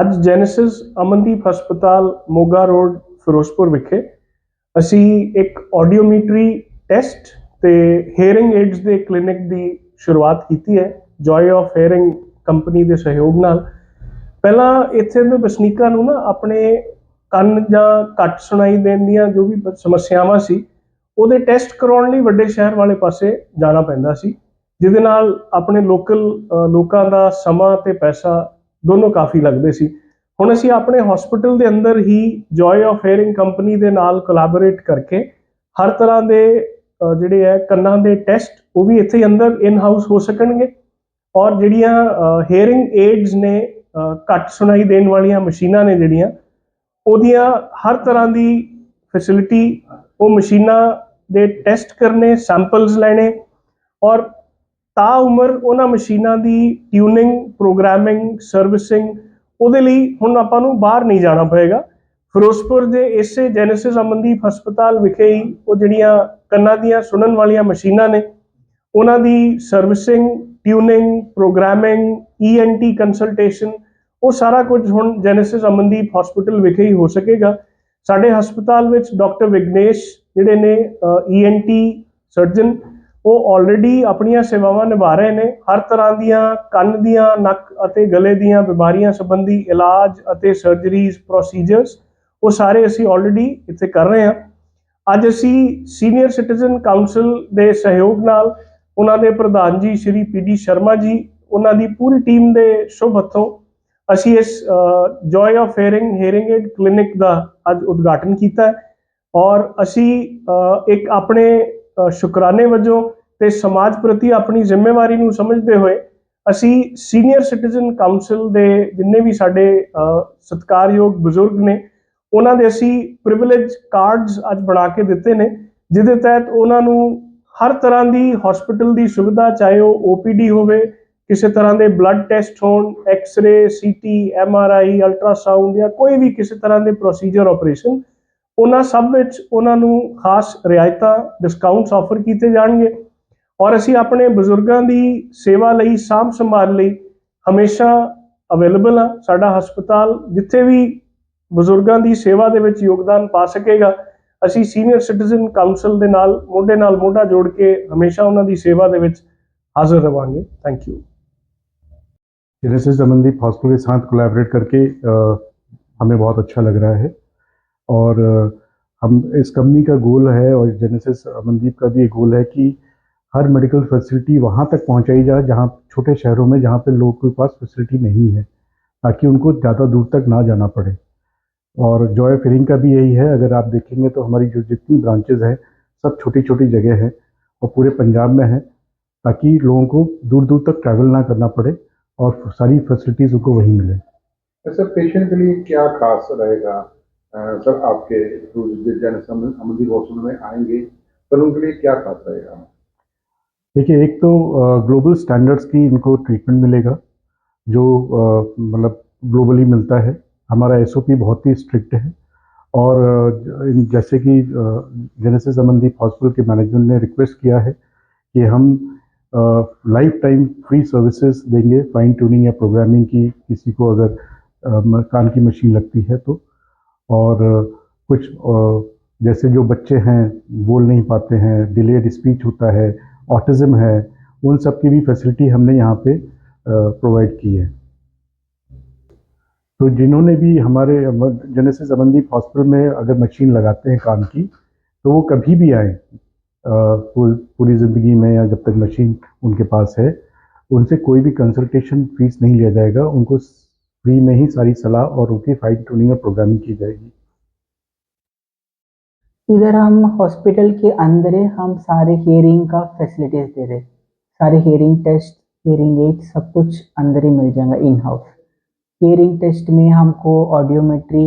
ਅੱਜ ਜੈਨੇਸਿਸ ਅਮਨਦੀਪ ਹਸਪਤਾਲ ਮੋਗਾ ਰੋਡ, ਫਿਰੋਜ਼ਪੁਰ ਵਿਖੇ ਅਸੀਂ ਇੱਕ ਆਡੀਓਮੀਟਰੀ ਟੈਸਟ ਤੇ ਹੇਅਰਿੰਗ ਏਡਸ ਦੇ ਕਲੀਨਿਕ ਦੀ ਸ਼ੁਰੂਆਤ ਕੀਤੀ ਹੈ ਜੋਏ ਆਫ ਹੇਅਰਿੰਗ ਕੰਪਨੀ ਦੇ ਸਹਿਯੋਗ ਨਾਲ। ਪਹਿਲਾਂ ਇੱਥੇ ਦੇ ਵਸਨੀਕਾਂ ਨੂੰ ਨਾ ਆਪਣੇ ਕੰਨ ਜਾਂ ਘੱਟ ਸੁਣਾਈ ਦੇਣ ਦੀਆਂ ਜੋ ਵੀ ਸਮੱਸਿਆਵਾਂ ਸੀ, ਉਹਦੇ ਟੈਸਟ ਕਰਾਉਣ ਲਈ ਵੱਡੇ ਸ਼ਹਿਰ ਵਾਲੇ ਪਾਸੇ ਜਾਣਾ ਪੈਂਦਾ ਸੀ, ਜਿਹਦੇ ਨਾਲ ਆਪਣੇ ਲੋਕਲ ਲੋਕਾਂ ਦਾ ਸਮਾਂ ਤੇ ਪੈਸਾ ਦੋਨੋਂ ਕਾਫੀ ਲੱਗਦੇ ਸੀ। ਹੁਣ ਅਸੀਂ ਆਪਣੇ ਹਸਪੀਟਲ ਦੇ ਅੰਦਰ ਹੀ ਜੋਏ ਆਫ ਹੇਅਰਿੰਗ ਕੰਪਨੀ ਦੇ ਨਾਲ ਕੋਲੈਬੋਰੇਟ ਕਰਕੇ ਹਰ ਤਰ੍ਹਾਂ ਦੇ ਜਿਹੜੇ ਹੈ, ਕੰਨਾਂ ਦੇ ਟੈਸਟ ਉਹ ਵੀ ਇੱਥੇ ਹੀ ਅੰਦਰ ਇਨ ਹਾਊਸ ਹੋ ਸਕਣਗੇ। ਔਰ ਜਿਹੜੀਆਂ ਹੇਅਰਿੰਗ ਏਡਸ ਨੇ ਘੱਟ ਸੁਣਾਈ ਦੇਣ ਵਾਲੀਆਂ ਮਸ਼ੀਨਾਂ ਨੇ ਜਿਹੜੀਆਂ, ਉਹਦੀਆਂ ਹਰ ਤਰ੍ਹਾਂ ਦੀ ਫੈਸਿਲਿਟੀ ਉਹ ਮਸ਼ੀਨਾਂ ਦੇ ਟੈਸਟ ਕਰਨੇ ਸੈਂਪਲਸ ਲੈਣੇ। ਔਰ ਤਾ ਉਮਰ ਉਹਨਾਂ ਮਸ਼ੀਨਾਂ ਦੀ ਟਿਊਨਿੰਗ, ਪ੍ਰੋਗਰਾਮਿੰਗ, ਸਰਵਿਸਿੰਗ ਉਹਦੇ ਲਈ ਹੁਣ ਆਪਾਂ ਨੂੰ ਬਾਹਰ ਨਹੀਂ ਜਾਣਾ ਪਏਗਾ। ਫਿਰੋਜ਼ਪੁਰ ਦੇ ਇਸੇ ਜੈਨੇਸਿਸ ਅਮਨਦੀਪ ਹਸਪਤਾਲ ਵਿਖੇ ਹੀ ਉਹ ਜਿਹੜੀਆਂ ਕੰਨਾਂ ਦੀਆਂ ਸੁਣਨ ਵਾਲੀਆਂ ਮਸ਼ੀਨਾਂ ਨੇ, ਉਹਨਾਂ ਦੀ servicing, tuning, programming ENT consultation ਉਹ ਸਾਰਾ ਕੁਝ ਹੁਣ ਜੈਨੇਸਿਸ ਅਮਨਦੀਪ ਹਸਪੀਟਲ ਵਿਖੇ ਹੀ ਹੋ ਸਕੇਗਾ। ਸਾਡੇ ਹਸਪਤਾਲ ਵਿੱਚ ਡਾਕਟਰ ਵਿਗਨੇਸ਼ ਜਿਹੜੇ ਨੇ ਈਐਨਟੀ ਸਰਜਨ ਉਹ ਆਲਰੇਡੀ ਆਪਣੀਆਂ ਸੇਵਾਵਾਂ ਨਿਭਾ ਰਹੇ ਨੇ। ਹਰ ਤਰ੍ਹਾਂ ਦੀਆਂ ਕੰਨ ਦੀਆਂ, ਨੱਕ ਅਤੇ ਗਲੇ ਦੀਆਂ ਬਿਮਾਰੀਆਂ ਸੰਬੰਧੀ ਇਲਾਜ ਅਤੇ ਸਰਜਰੀਜ਼ ਪ੍ਰੋਸੀਜਰਸ ਉਹ ਸਾਰੇ ਅਸੀਂ ਆਲਰੇਡੀ ਇੱਥੇ ਕਰ ਰਹੇ ਹਾਂ। ਅੱਜ ਅਸੀਂ ਸੀਨੀਅਰ ਸਿਟੀਜ਼ਨ ਕਾਉਂਸਲ ਦੇ ਸਹਿਯੋਗ ਨਾਲ ਉਹਨਾਂ ਦੇ ਪ੍ਰਧਾਨ ਜੀ ਸ਼੍ਰੀ ਪੀਡੀ ਸ਼ਰਮਾ ਜੀ, ਉਹਨਾਂ ਦੀ ਪੂਰੀ ਟੀਮ ਦੇ ਸ਼ੁਭ ਹੱਥੋਂ ਅਸੀਂ ਇਸ joy of hearing hearing aid clinic ਦਾ ਅੱਜ ਉਦਘਾਟਨ ਕੀਤਾ ਔਰ ਅਸੀਂ ਇੱਕ ਆਪਣੇ ਸ਼ੁਕਰਾਨੇ ਵਜੋਂ ਤੇ ਸਮਾਜ ਪ੍ਰਤੀ ਆਪਣੀ ਜ਼ਿੰਮੇਵਾਰੀ ਨੂੰ ਸਮਝਦੇ ਹੋਏ ਅਸੀਂ ਸੀਨੀਅਰ ਸਿਟੀਜ਼ਨ ਕਾਉਂਸਲ ਦੇ ਜਿੰਨੇ ਵੀ ਸਾਡੇ ਸਤਿਕਾਰਯੋਗ ਬਜ਼ੁਰਗ ਨੇ, ਉਹਨਾਂ ਦੇ ਅਸੀਂ ਪ੍ਰਿਵਿਲੇਜ ਕਾਰਡਸ ਅੱਜ ਬਣਾ ਕੇ ਦਿੱਤੇ ਨੇ, ਜਿਹਦੇ ਤਹਿਤ ਉਹਨਾਂ ਨੂੰ ਹਰ ਤਰ੍ਹਾਂ ਦੀ ਹਸਪੀਟਲ ਦੀ ਸੁਵਿਧਾ, ਚਾਹੇ ਉਹ ਓਪੀਡੀ ਹੋਵੇ, ਕਿਸੇ ਤਰ੍ਹਾਂ ਦੇ ਬਲੱਡ ਟੈਸਟ ਹੋਣ ਐਕਸ-ਰੇ ਸੀਟੀ ਐਮਆਰਆਈ ਅਲਟਰਾਸਾਊਂਡ ਜਾਂ ਕੋਈ ਵੀ ਕਿਸੇ ਤਰ੍ਹਾਂ ਦੇ ਪ੍ਰੋਸੀਜਰ ਆਪਰੇਸ਼ਨ ਉਹਨਾਂ ਸਭ ਵਿੱਚ ਉਹਨਾਂ ਨੂੰ ਖਾਸ ਰਿਆਇਤਾਂ ਡਿਸਕਾਊਂਟਸ ਆਫਰ ਕੀਤੇ ਜਾਣਗੇ ਔਰ ਅਸੀਂ ਆਪਣੇ ਬਜ਼ੁਰਗਾਂ ਦੀ ਸੇਵਾ ਲਈ ਸਾਂਭ ਸੰਭਾਲ ਲਈ ਹਮੇਸ਼ਾ ਅਵੇਲੇਬਲ ਆ ਸਾਡਾ ਹਸਪਤਾਲ ਜਿੱਥੇ ਵੀ ਬਜ਼ੁਰਗਾਂ ਦੀ ਸੇਵਾ ਦੇ ਵਿੱਚ ਯੋਗਦਾਨ ਪਾ ਸਕੇਗਾ ਅਸੀਂ ਸੀਨੀਅਰ ਸਿਟੀਜ਼ਨ ਕਾਉਂਸਲ ਦੇ ਨਾਲ ਮੋਢੇ ਨਾਲ ਮੋਢਾ ਜੋੜ ਕੇ ਹਮੇਸ਼ਾ ਉਹਨਾਂ ਦੀ ਸੇਵਾ ਦੇ ਵਿੱਚ ਹਾਜ਼ਰ ਰਵਾਂਗੇ thank you Genesis Amandeep hospital के साथ कोलैबोरेट करके अ, हमें बहुत अच्छा लग रहा है और हम इस कंपनी का गोल है और जेनेसिस अमनदीप का भी एक गोल है कि हर मेडिकल फैसिलिटी वहाँ तक पहुँचाई जाए, जहाँ छोटे शहरों में जहाँ पे लोगों के पास फैसिलिटी नहीं है, ताकि उनको ज़्यादा दूर तक ना जाना पड़े। और जॉय फिरिंग का भी यही है, अगर आप देखेंगे तो हमारी जो जितनी ब्रांचेज हैं, सब छोटी छोटी जगह हैं और पूरे पंजाब में है, ताकि लोगों को दूर दूर तक ट्रैवल ना करना पड़े और सारी फैसिलिटीज़ उनको वहीं मिले। सर पेशेंट के लिए क्या खास रहेगा? सर, आपके जन अमनदीप हॉस्पिटल में आएँगे, सर, उनके लिए क्या खास रहेगा? देखिए, एक तो ग्लोबल स्टैंडर्ड्स की इनको ट्रीटमेंट मिलेगा, जो मतलब ग्लोबली मिलता है। हमारा एसओपी बहुत ही स्ट्रिक्ट है और जैसे कि जेनेसिस अमनदीप हॉस्पिटल के मैनेजमेंट ने रिक्वेस्ट किया है कि हम लाइफ टाइम फ्री सर्विसेज़ देंगे फाइन ट्यूनिंग या प्रोग्रामिंग की, किसी को अगर कान की मशीन लगती है तो। और कुछ जैसे जो बच्चे हैं, बोल नहीं पाते हैं डिलेड स्पीच होता है ऑटिज्म है, उन सब की भी फैसिलिटी हमने यहाँ पे प्रोवाइड की है। तो जिन्होंने भी हमारे जेनेसिस अमनदीप हॉस्पिटल में अगर मशीन लगाते हैं काम की तो वो कभी भी आए पूरी ज़िंदगी में या जब तक मशीन उनके पास है, उनसे कोई भी कंसल्टेशन फ़ीस नहीं लिया जाएगा, उनको फ्री में ही सारी सलाह और उनकी फाइन ट्यूनिंग और प्रोग्रामिंग की जाएगी। इधर हम हॉस्पिटल के अंदर हम सारे हियरिंग का फैसिलिटीज़ दे रहे। सारे हियरिंग टेस्ट हियरिंग एड सब कुछ अंदर ही मिल जाएगा इन हाउस हियरिंग टेस्ट में हमको ऑडियोमेट्री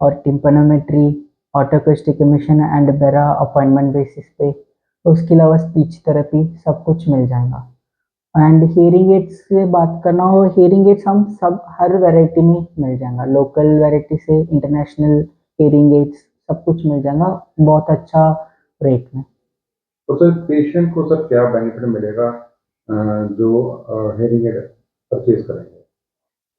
और tympanometry otoacoustic emission and BERA appointment basis पे, उसके अलावा स्पीच थेरेपी सब कुछ मिल जाएगा। एंड हियरिंग एड्स से बात करना हो हियरिंग एड्स हम सब हर वैरायटी में मिल जाएगा। लोकल वैरायटी से इंटरनेशनल हियरिंग एड्स सब कुछ मिल जाएगा बहुत अच्छा रेट में। तो सर पेशेंट को सर क्या बेनिफिट मिलेगा जो हेयरिंग एड परचेज करेंगे?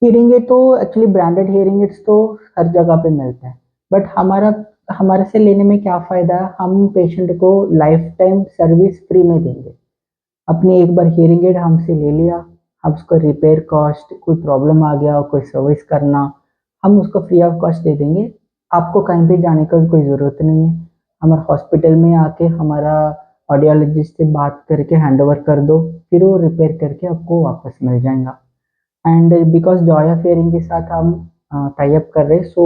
हीरिंग एड तो एक्चुअली ब्रांडेड हीरिंग एड्स तो हर जगह पे मिलते हैं। बट हमारा हमारे से लेने में क्या फ़ायदा है हम पेशेंट को लाइफ टाइम सर्विस फ्री में देंगे। अपनी एक बार हीरिंग एड हमसे ले लिया। हम उसका रिपेयर कॉस्ट कोई प्रॉब्लम आ गया, कोई सर्विस करना, हम उसको फ्री ऑफ़ कॉस्ट दे देंगे। आपको कहीं भी जाने का कोई ज़रूरत नहीं है। हमारे हॉस्पिटल में आके हमारा ऑडियोलॉजिस्ट से बात करके हैंड ओवर कर दो, फिर वो रिपेयर करके आपको वापस मिल जाएगा। एंड बिकॉज़ जॉया फेयरिंग के साथ हम टाइप कर रहे हैं सो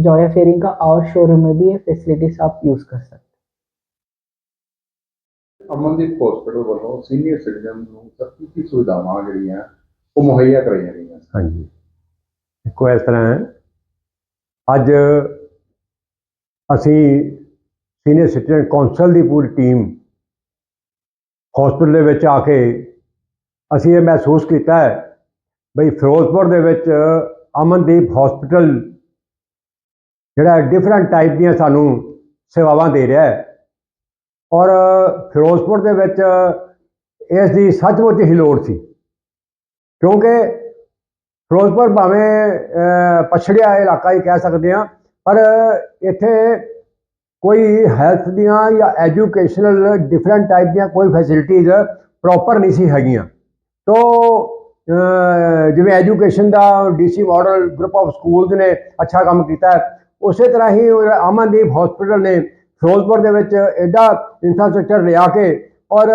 जॉया फेयरिंग का और शोरूम में भी ये फैसिलिटीज़ आप यूज़ कर सकते ਅਮਨਦੀਪ ਹਸਪੀਟਲ ਵੱਲੋਂ ਸੀਨੀਅਰ ਸਿਟੀਜ਼ਨ ਨੂੰ ਸਰ ਕੀ ਸੁਵਿਧਾਵਾਂ ਜਿਹੜੀਆਂ, ਉਹ ਮੁਹੱਈਆ ਕਰਾਈਆਂ ਗਈਆਂ ਹਾਂਜੀ। ਦੇਖੋ, ਇਸ ਤਰ੍ਹਾਂ ਹੈ। ਅੱਜ ਅਸੀਂ ਸੀਨੀਅਰ ਸਿਟੀਜ਼ਨ ਕੌਂਸਲ ਦੀ ਪੂਰੀ ਟੀਮ ਹਸਪੀਟਲ ਦੇ ਵਿੱਚ ਆ ਕੇ ਅਸੀਂ ਇਹ ਮਹਿਸੂਸ ਕੀਤਾ ਹੈ ਬਈ ਫਿਰੋਜ਼ਪੁਰ ਦੇ ਵਿੱਚ ਅਮਨਦੀਪ ਹਸਪੀਟਲ ਜਿਹੜਾ ਡਿਫਰੈਂਟ ਟਾਈਪ ਦੀਆਂ ਸਾਨੂੰ ਸੇਵਾਵਾਂ ਦੇ ਰਿਹਾ ਹੈ। ਔਰ ਫਿਰੋਜ਼ਪੁਰ ਦੇ ਵਿੱਚ ਇਸ ਦੀ ਸੱਚਮੁੱਚ ਹੀ ਲੋੜ ਸੀ। ਕਿਉਂਕਿ ਫਿਰੋਜ਼ਪੁਰ ਭਾਵੇਂ ਪਛੜਿਆ ਇਲਾਕਾ ਹੀ ਕਹਿ ਸਕਦੇ ਹਾਂ, ਪਰ ਇੱਥੇ ਕੋਈ ਹੈਲਥ ਦੀਆਂ ਜਾਂ ਐਜੂਕੇਸ਼ਨਲ ਡਿਫਰੈਂਟ ਟਾਈਪ ਦੀਆਂ ਕੋਈ ਫੈਸਿਲਿਟੀਆਂ ਪ੍ਰੋਪਰ ਨਹੀਂ ਸੀ ਹੈਗੀਆਂ। ਤੋ ਜਿਵੇਂ education the DC model group of schools ਨੇ ਅੱਛਾ ਕੰਮ ਕੀਤਾ ਉਸੇ ਤਰ੍ਹਾਂ ਹੀ ਅਮਨਦੀਪ ਹਸਪੀਟਲ ਨੇ ਫਿਰੋਜ਼ਪੁਰ ਦੇ ਵਿੱਚ ਐਡਾ ਇਨਫਰਾਸਟ੍ਰਕਚਰ ਲਿਆ ਕੇ ਔਰ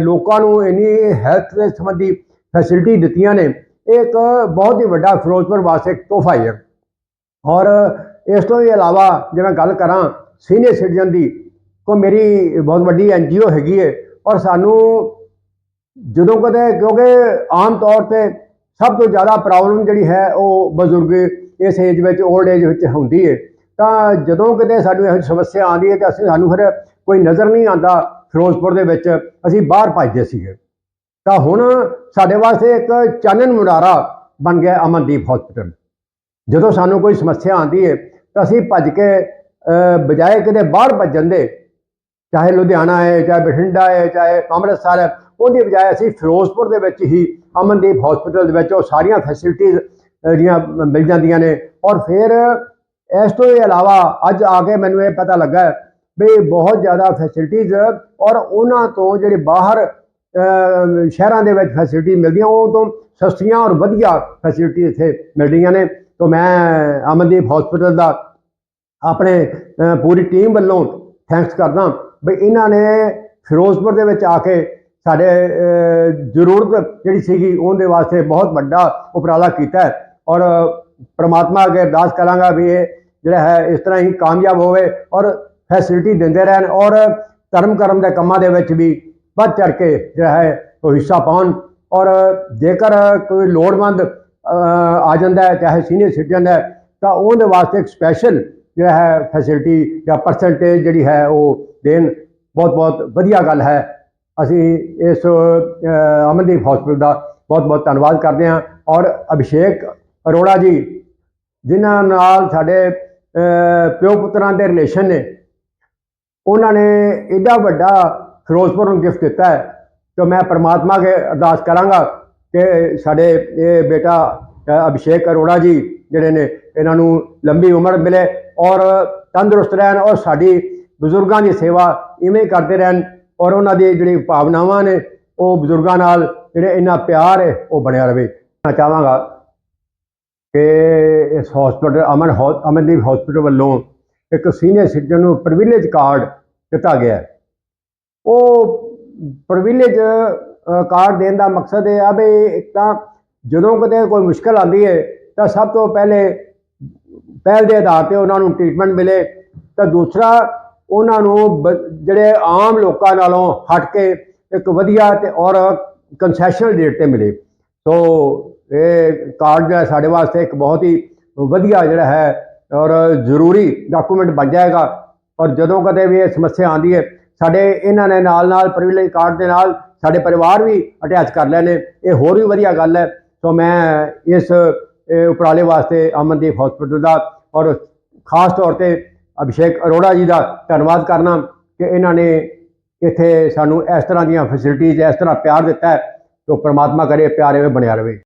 ਲੋਕਾਂ ਨੂੰ ਇੰਨੀ ਹੈਲਥ ਦੇ ਸੰਬੰਧੀ ਫੈਸਿਲਿਟੀ ਦਿੱਤੀਆਂ ਨੇ, ਇਹ ਇੱਕ ਬਹੁਤ ਹੀ ਵੱਡਾ ਫਿਰੋਜ਼ਪੁਰ ਵਾਸਤੇ ਇੱਕ ਤੋਹਫਾ ਹੈ ਔਰ, ਇਸ ਤੋਂ ਵੀ ਇਲਾਵਾ ਜੇ ਮੈਂ ਗੱਲ ਕਰਾਂ ਸੀਨੀਅਰ ਸਿਟੀਜ਼ਨ ਦੀ, ਕੋ ਮੇਰੀ ਬਹੁਤ ਵੱਡੀ ਐਨਜੀਓ ਹੈਗੀ ਹੈ ਔਰ ਸਾਨੂੰ ਜਦੋਂ ਕਦੇ, ਕਿਉਂਕਿ ਆਮ ਤੌਰ ਤੇ ਸਭ ਤੋਂ ਜ਼ਿਆਦਾ ਪ੍ਰੋਬਲਮ ਜਿਹੜੀ ਹੈ ਉਹ ਬਜ਼ੁਰਗ ਇਸ ਏਜ ਵਿੱਚ 올ਡ ਏਜ ਵਿੱਚ ਹੁੰਦੀ ਹੈ ਤਾਂ ਜਦੋਂ ਕਿਤੇ ਸਾਨੂੰ ਇਹੋ ਜਿਹੀ ਸਮੱਸਿਆ ਆਉਂਦੀ ਹੈ ਤਾਂ ਅਸੀਂ ਸਾਨੂੰ ਫਿਰ ਕੋਈ ਨਜ਼ਰ ਨਹੀਂ ਆਉਂਦਾ ਫਿਰੋਜ਼ਪੁਰ ਦੇ ਵਿੱਚ। ਅਸੀਂ ਬਾਹਰ ਭੱਜਦੇ ਸੀਗੇ। ਤਾਂ ਹੁਣ ਸਾਡੇ ਵਾਸਤੇ ਇੱਕ ਚਾਨਣ ਮੁੰਡਾਰਾ ਬਣ ਗਿਆ ਅਮਨਦੀਪ ਹਸਪੀਟਲ ਜਦੋਂ ਸਾਨੂੰ ਕੋਈ ਸਮੱਸਿਆ ਆਉਂਦੀ ਹੈ ਤਾਂ ਅਸੀਂ ਭੱਜ ਕੇ ਬਜਾਏ ਕਿਤੇ ਬਾਹਰ ਭੱਜਣ ਦੇ, ਚਾਹੇ ਲੁਧਿਆਣਾ ਹੈ, ਚਾਹੇ ਬਠਿੰਡਾ ਹੈ, ਚਾਹੇ ਅੰਮ੍ਰਿਤਸਰ ਹੈ, ਉਹਦੀ ਬਜਾਏ ਅਸੀਂ ਫਿਰੋਜ਼ਪੁਰ ਦੇ ਵਿੱਚ ਹੀ ਅਮਨਦੀਪ ਹਸਪੀਟਲ ਦੇ ਵਿੱਚ ਉਹ ਸਾਰੀਆਂ ਫੈਸਿਲਿਟੀਆਂ ਜਿਹੜੀਆਂ ਮਿਲ ਜਾਂਦੀਆਂ ਨੇ। ਔਰ ਫਿਰ ਇਸ ਤੋਂ ਇਲਾਵਾ ਅੱਜ ਆ ਕੇ ਮੈਨੂੰ ਇਹ ਪਤਾ ਲੱਗਾ ਵੀ ਬਹੁਤ ਜ਼ਿਆਦਾ ਫੈਸਿਲਿਟੀਆਂ ਔਰ ਉਹਨਾਂ ਤੋਂ ਜਿਹੜੇ ਬਾਹਰ ਸ਼ਹਿਰਾਂ ਦੇ ਵਿੱਚ ਫੈਸਿਲਿਟੀ ਮਿਲਦੀਆਂ, ਉਹ ਤੋਂ ਸਸਤੀਆਂ ਔਰ ਵਧੀਆ ਫੈਸਿਲਿਟੀ ਇੱਥੇ ਮਿਲ ਰਹੀਆਂ ਨੇ। ਤੋਂ ਮੈਂ ਅਮਨਦੀਪ ਹਸਪੀਟਲ ਦਾ ਆਪਣੇ ਪੂਰੀ ਟੀਮ ਵੱਲੋਂ ਥੈਂਕਸ ਕਰਦਾ ਵੀ ਇਹਨਾਂ ਨੇ ਫਿਰੋਜ਼ਪੁਰ ਦੇ ਵਿੱਚ ਆ ਕੇ ਸਾਡੇ ਜ਼ਰੂਰਤ ਜਿਹੜੀ ਸੀਗੀ ਉਹਦੇ ਵਾਸਤੇ ਬਹੁਤ ਵੱਡਾ ਉਪਰਾਲਾ ਕੀਤਾ ਔਰ ਪ੍ਰਮਾਤਮਾ ਅੱਗੇ ਅਰਦਾਸ ਕਰਾਂਗਾ ਵੀ ਇਹ ਜਿਹੜਾ ਹੈ, ਇਸ ਤਰ੍ਹਾਂ ਹੀ ਕਾਮਯਾਬ ਹੋਵੇ ਔਰ ਫੈਸਿਲਿਟੀ ਦਿੰਦੇ ਰਹਿਣ ਔਰ ਧਰਮ ਕਰਮ ਦੇ ਕੰਮਾਂ ਦੇ ਵਿੱਚ ਵੀ ਵੱਧ ਚੜ ਕੇ ਜਿਹੜਾ ਹੈ, ਉਹ ਹਿੱਸਾ ਪਾਉਣ ਔਰ ਜੇਕਰ ਕੋਈ ਲੋੜਵੰਦ ਆ ਜਾਂਦਾ ਹੈ, ਚਾਹੇ ਸੀਨੀਅਰ ਸਿਟੀਜ਼ਨ ਹੈ, ਤਾਂ ਉਹਦੇ ਵਾਸਤੇ ਇੱਕ ਸਪੈਸ਼ਲ ਜਿਹੜਾ ਹੈ ਫੈਸਿਲਿਟੀ ਜਾਂ ਪਰਸੈਂਟੇਜ ਜਿਹੜੀ ਹੈ, ਉਹ ਦੇਣ ਬਹੁਤ ਬਹੁਤ ਵਧੀਆ ਗੱਲ ਹੈ। ਅਸੀਂ ਇਸ ਅਮਨਦੀਪ ਹਸਪੀਟਲ ਦਾ ਬਹੁਤ ਬਹੁਤ ਧੰਨਵਾਦ ਕਰਦੇ ਹਾਂ ਔਰ ਅਭਿਸ਼ੇਕ ਅਰੋੜਾ ਜੀ, ਜਿਨ੍ਹਾਂ ਨਾਲ ਸਾਡੇ ਪਿਓ ਪੁੱਤਰਾਂ ਦੇ ਰਿਲੇਸ਼ਨ ਨੇ, ਉਹਨਾਂ ਨੇ ਐਡਾ ਵੱਡਾ ਫਿਰੋਜ਼ਪੁਰ ਨੂੰ ਗਿਫਟ ਦਿੱਤਾ ਹੈ ਕਿ ਮੈਂ ਪਰਮਾਤਮਾ ਕੇ ਅਰਦਾਸ ਕਰਾਂਗਾ ਕਿ ਸਾਡੇ ਇਹ ਬੇਟਾ ਅਭਿਸ਼ੇਕ ਅਰੋੜਾ ਜੀ ਜਿਹੜੇ ਨੇ, ਇਹਨਾਂ ਨੂੰ ਲੰਬੀ ਉਮਰ ਮਿਲੇ ਔਰ ਤੰਦਰੁਸਤ ਰਹਿਣ ਔਰ ਸਾਡੀ ਬਜ਼ੁਰਗਾਂ ਦੀ ਸੇਵਾ ਇਵੇਂ ਕਰਦੇ ਰਹਿਣ ਔਰ ਉਹਨਾਂ ਦੀ ਜਿਹੜੀ ਭਾਵਨਾਵਾਂ ਨੇ, ਉਹ ਬਜ਼ੁਰਗਾਂ ਨਾਲ ਜਿਹੜੇ ਇੰਨਾ ਪਿਆਰ ਹੈ, ਉਹ ਬਣਿਆ ਰਵੇ ਮੈਂ ਚਾਹਾਂਗਾ ਕਿ ਇਸ ਹਸਪੀਟਲ ਅਮਨ ਹੌ- ਅਮਨਦੀਪ ਹਸਪੀਟਲ ਵੱਲੋਂ ਇੱਕ ਸੀਨੀਅਰ ਸਿਟੀਜ਼ਨ ਨੂੰ ਪ੍ਰਿਵਿਲੇਜ ਕਾਰਡ ਦਿੱਤਾ ਗਿਆ ਉਹ ਪ੍ਰਿਵਿਲੇਜ ਕਾਰਡ ਦੇਣ ਦਾ ਮਕਸਦ ਇਹ ਆ ਵੀ ਇੱਕ ਤਾਂ ਜਦੋਂ ਕਦੇ ਕੋਈ ਮੁਸ਼ਕਲ ਆਉਂਦੀ ਹੈ, ਤਾਂ ਸਭ ਤੋਂ ਪਹਿਲੇ ਪਹਿਲ ਦੇ ਆਧਾਰ ਤੇ ਉਹਨਾਂ ਨੂੰ ਟ੍ਰੀਟਮੈਂਟ ਮਿਲੇ, ਤਾਂ ਦੂਸਰਾ ਉਹਨਾਂ ਨੂੰ ਬ- ਜਿਹੜੇ ਆਮ ਲੋਕਾਂ ਨਾਲੋਂ ਹਟ ਕੇ ਇੱਕ ਵਧੀਆ ਤੇ ਔਰ ਕੰਸੈਸ਼ਨਲ ਰੇਟ ਤੇ ਮਿਲੇ। ਸੋ ਇਹ ਕਾਰਡ ਜਿਹੜਾ ਸਾਡੇ ਵਾਸਤੇ ਇੱਕ ਬਹੁਤ ਹੀ ਵਧੀਆ ਜਿਹੜਾ ਹੈ ਔਰ ਜ਼ਰੂਰੀ ਡਾਕੂਮੈਂਟ ਬਣ ਜਾਏਗਾ। ਔਰ ਜਦੋਂ ਕਦੇ ਵੀ ਇਹ ਸਮੱਸਿਆ ਆਉਂਦੀ ਹੈ, ਸਾਡੇ ਇਹਨਾਂ ਨੇ ਨਾਲ ਨਾਲ ਪ੍ਰਿਵਿਲੇਜ ਕਾਰਡ ਦੇ ਨਾਲ ਸਾਡੇ ਪਰਿਵਾਰ ਵੀ ਅਟੈਚ ਕਰ ਲਏ ਨੇ। ਇਹ ਹੋਰ ਵੀ ਵਧੀਆ ਗੱਲ ਹੈ। ਸੋ ਮੈਂ ਇਸ ਉਪਰਾਲੇ ਵਾਸਤੇ ਅਮਨਦੀਪ ਹਸਪੀਟਲ ਦਾ ਔਰ ਖਾਸ ਤੌਰ ਤੇ ਅਭਿਸ਼ੇਕ ਅਰੋੜਾ ਜੀ ਦਾ ਧੰਨਵਾਦ ਕਰਨਾ ਕਿ ਇਹਨਾਂ ਨੇ ਇੱਥੇ ਸਾਨੂੰ ਇਸ ਤਰ੍ਹਾਂ ਦੀਆਂ ਫੈਸਿਲਿਟੀਜ਼ ਇਸ ਤਰ੍ਹਾਂ ਪਿਆਰ ਦਿੱਤਾ ਹੈ ਤੋ ਪ੍ਰਮਾਤਮਾ ਕਰੇ, ਪਿਆਰ ਐਵੇਂ ਬਣਿਆ ਰਵੇ